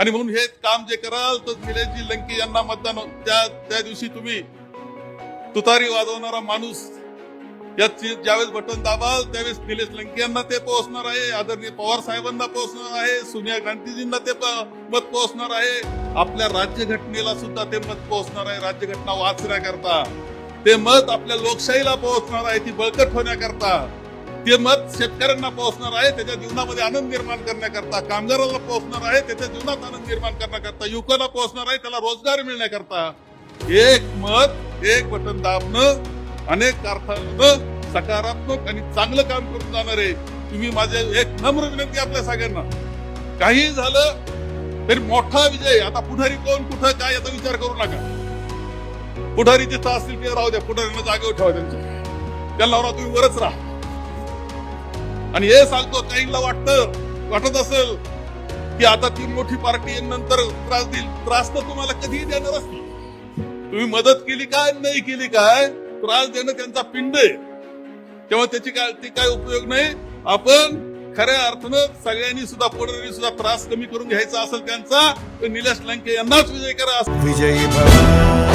आणि म्हणून हे काम जे कराल तर निलेशजी लंके यांना मतदान हो- त्या त्या दिवशी तुम्ही तुतारी वाजवणारा माणूस या ज्यावेळेस बटन दाबाल त्यावेळेस निलेश लंके यांना ते पोहोचणार आहे. आदरणीय पवार साहेबांना पोहोचणार आहे. सोनिया गांधीजींना ते प- मत पोहोचणार आहे. आपल्या राज्यघटनेला सुद्धा ते मत पोहोचणार आहे. राज्यघटना वाचण्याकरता ते मत आपल्या लोकशाहीला पोहोचणार आहे. ती बळकट होण्याकरता ते मत शेतकऱ्यांना पोहोचणार आहे त्याच्या जीवनामध्ये आनंद निर्माण करण्याकरता कामगाराला पोहोचणार आहे त्याच्या जीवनात आनंद निर्माण करण्याकरता युवकाला पोहोचणार आहे त्याला रोजगार मिळण्याकरता. एक मत एक बटन दाबणं अनेक अर्थानं सकारात्मक आणि चांगलं काम करून जाणार आहे तुम्ही माझे एक नम्र विनंती आपल्या सगळ्यांना. काही झालं तरी मोठा विजय. आता पुढारी कोण कुठं काय याचा विचार करू नका. पुढारी जिथं असतील ते राहू द्या. पुढाऱ्यांना जागेवर ठेवा त्यांच्या त्यांना तुम्ही वरच राहा. आणि हे सांगतो काहींना वाटत वाटत असेल की आता ती मोठी पार्टी नंतर त्रास देईल. त्रास तर तुम्हाला कधीही देणार नाही तुम्ही मदत केली काय नाही केली काय त्रास देणं त्यांचा पिंड आहे. तेव्हा त्याची काय ते काय उपयोग नाही. आपण खऱ्या अर्थानं सगळ्यांनी सुद्धा पुढाऱ्यांनी सुद्धा त्रास कमी करून घ्यायचा असेल त्यांचा तर निलेश लंके यांनाच विजय करा. विजयी